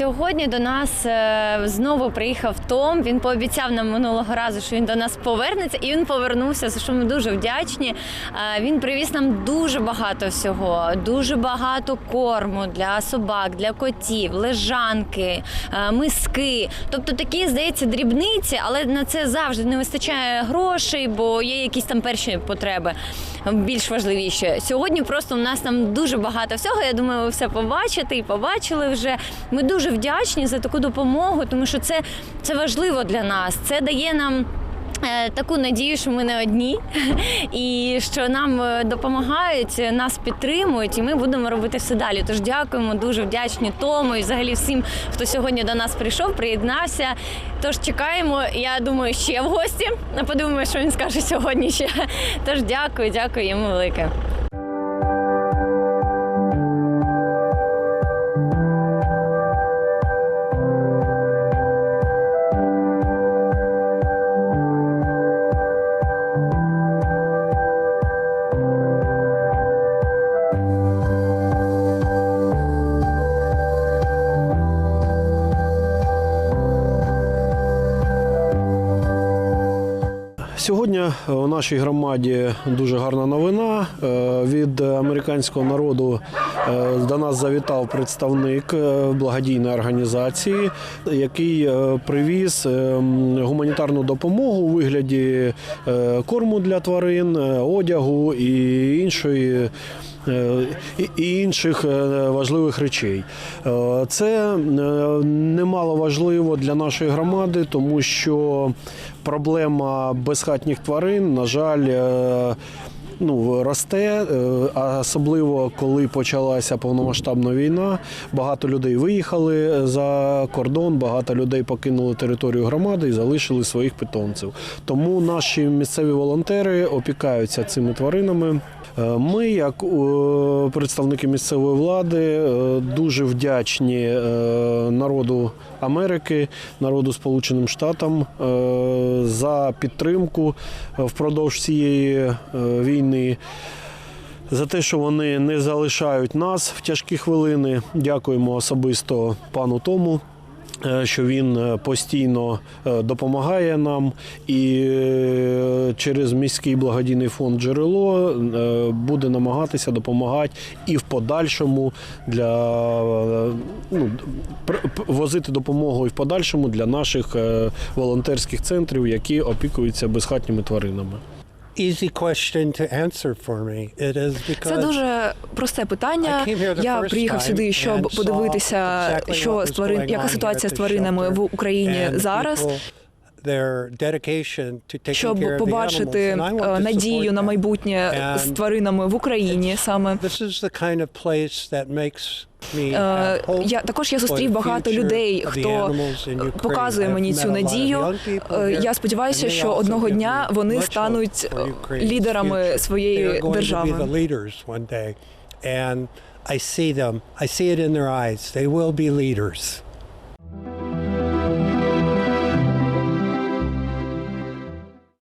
Сьогодні до нас е, знову приїхав Том. Він пообіцяв нам минулого разу, що він до нас повернеться, і він повернувся. За що ми дуже вдячні. Е, Він привіз нам дуже багато всього, дуже багато корму для собак, для котів, лежанки, е, миски. Тобто такі, здається, дрібниці, але на це завжди не вистачає грошей, бо є якісь там перші потреби більш важливіші. Сьогодні просто у нас там дуже багато всього. Я думаю, ви все побачите і побачили вже. Ми дуже вдячні за таку допомогу, тому що це, це важливо для нас. Це дає нам. е, Таку надію, що ми не одні, і що нам е, допомагають, нас підтримують, і ми будемо робити все далі. Тож дякуємо, дуже вдячні тому і взагалі всім, хто сьогодні до нас прийшов, приєднався. Тож чекаємо. Я думаю, ще в гості. Подумаємо, що він скаже сьогодні ще. Тож дякую, дякую йому велике. Сьогодні у нашій громаді дуже гарна новина. Е, Від американського народу е, до нас завітав представник е, благодійної організації, який е, привіз е, гуманітарну допомогу у вигляді е, корму для тварин, е, одягу і іншої. е, і- інших е, важливих речей. Е, Це е, немало важливо для нашої громади, тому що проблема безхатніх тварин, на жаль, е, ну, росте, е, особливо коли почалася повномасштабна війна. Багато людей виїхали за кордон, багато людей покинули територію громади і залишили своїх питомців. Тому наші місцеві волонтери опікаються цими тваринами. Е, Ми, як е, представники місцевої влади, е, дуже вдячні е, народу Америки, народу Сполученим Штатам е, за підтримку е, впродовж цієї е, війни. За те, що вони не залишають нас в тяжкі хвилини. Дякуємо особисто пану Тому. е, Що він е, постійно е, допомагає нам, і через міський благодійний фонд джерело буде намагатися допомагати і в подальшому для ну, возити допомогу і в подальшому для наших волонтерських центрів, які опікуються безхатніми тваринами. Easy question to answer for me. It is because Це дуже просте питання. Я приїхав сюди, щоб подивитися, exactly що з тварин, яка ситуація з тваринами в Україні зараз. Щоб побачити е, надію на майбутнє з тваринами в Україні саме. This is the kind of place that makes Е, Я також я зустрів багато людей, хто показує мені цю надію. Е, Я сподіваюся, що одного дня вони стануть е, лідерами своєї держави. And I see them. I see it in their eyes. They will be leaders.